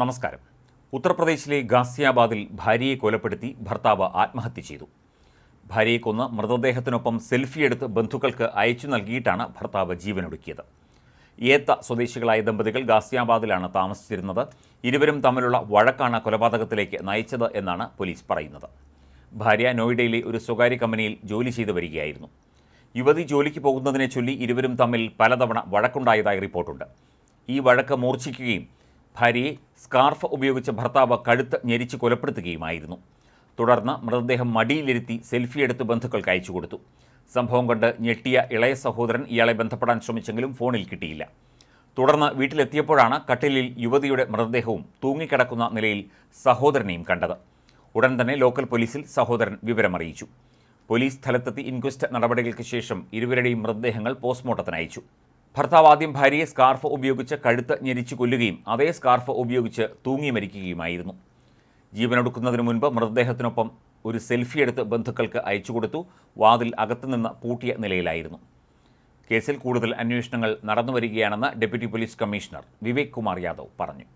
നമസ്കാരം. ഉത്തർപ്രദേശിലെ ഗാസിയാബാദിൽ ഭാര്യയെ കൊലപ്പെടുത്തി ഭർത്താവ് ആത്മഹത്യ ചെയ്തു. ഭാര്യയെ കൊന്ന് മൃതദേഹത്തിനൊപ്പം സെൽഫി എടുത്ത് ബന്ധുക്കൾക്ക് അയച്ചു നൽകിയിട്ടാണ് ഭർത്താവ് ജീവനൊടുക്കിയത്. ഏത്ത സ്വദേശികളായ ദമ്പതികൾ ഗാസിയാബാദിലാണ് താമസിച്ചിരുന്നത്. ഇരുവരും തമ്മിലുള്ള വഴക്കാണ് കൊലപാതകത്തിലേക്ക് നയിച്ചത് എന്നാണ് പോലീസ് പറയുന്നത്. ഭാര്യ നോയിഡയിലെ ഒരു സ്വകാര്യ കമ്പനിയിൽ ജോലി ചെയ്തു വരികയായിരുന്നു. യുവതി ജോലിക്ക് പോകുന്നതിനെ ചൊല്ലി ഇരുവരും തമ്മിൽ പലതവണ വഴക്കുണ്ടായതായി റിപ്പോർട്ടുണ്ട്. ഈ വഴക്ക് മൂർച്ഛിക്കുകയും ഭാര്യയെ സ്കാർഫ് ഉപയോഗിച്ച് ഭർത്താവ് കഴുത്ത് ഞെരിച്ച് കൊലപ്പെടുത്തുകയുമായിരുന്നു. തുടർന്ന് മൃതദേഹം മടിയിലിരുത്തി സെൽഫിയെടുത്ത് ബന്ധുക്കൾക്ക് അയച്ചു കൊടുത്തു. സംഭവം കണ്ട് ഞെട്ടിയ ഇളയ സഹോദരൻ ഇയാളെ ബന്ധപ്പെടാൻ ശ്രമിച്ചെങ്കിലും ഫോണിൽ കിട്ടിയില്ല. തുടർന്ന് വീട്ടിലെത്തിയപ്പോഴാണ് കട്ടിലിൽ യുവതിയുടെ മൃതദേഹവും തൂങ്ങിക്കിടക്കുന്ന നിലയിൽ സഹോദരനെയും കണ്ടത്. ഉടൻ തന്നെ ലോക്കൽ പോലീസിൽ സഹോദരൻ വിവരമറിയിച്ചു. പോലീസ് സ്ഥലത്തെത്തി ഇൻക്വസ്റ്റ് നടപടികൾക്ക് ശേഷം ഇരുവരുടെയും മൃതദേഹങ്ങൾ പോസ്റ്റ്മോർട്ടത്തിന് അയച്ചു. ഭർത്താവ് ആദ്യം ഭാര്യയെ സ്കാർഫ് ഉപയോഗിച്ച് കഴുത്ത് ഞെരിച്ചു കൊല്ലുകയും അതേ സ്കാർഫ് ഉപയോഗിച്ച് തൂങ്ങി മരിക്കുകയുമായിരുന്നു. ജീവനൊടുക്കുന്നതിന് മുൻപ് മൃതദേഹത്തിനൊപ്പം ഒരു സെൽഫി എടുത്ത് ബന്ധുക്കൾക്ക് അയച്ചു കൊടുത്തു. വാതിൽ അകത്തുനിന്ന് പൂട്ടിയ നിലയിലായിരുന്നു. കേസിൽ കൂടുതൽ അന്വേഷണങ്ങൾ നടന്നുവരികയാണെന്ന് deputy police commissioner Vivek Kumar Yadav പറഞ്ഞു.